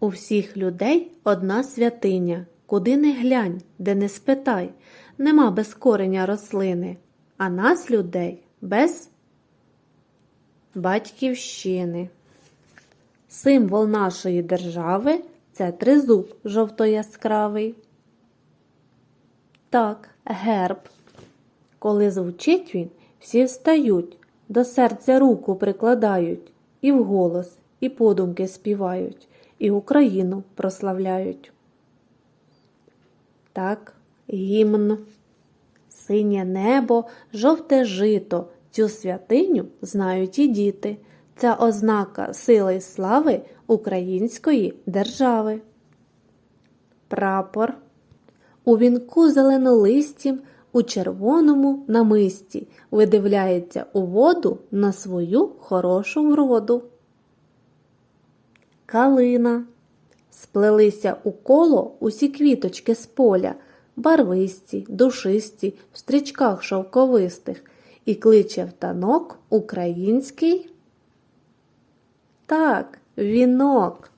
У всіх людей одна святиня, куди не глянь, де не спитай, нема без кореня рослини, а нас людей без батьківщини. Символ нашої держави це тризуб жовто-яскравий. Так, герб. Коли звучить він, всі встають, до серця руку прикладають, і вголос, і подумки співають, і Україну прославляють. Так, гімн. Синє небо, жовте жито, цю святиню знають і діти. Це ознака сили й слави української держави. Прапор. У вінку зеленолистім, у червоному намисті видивляється у воду на свою хорошу вроду. Калина. Сплелися у коло усі квіточки з поля, барвисті, душисті, в стрічках шовковистих, і кличе в танок український. Так, вінок.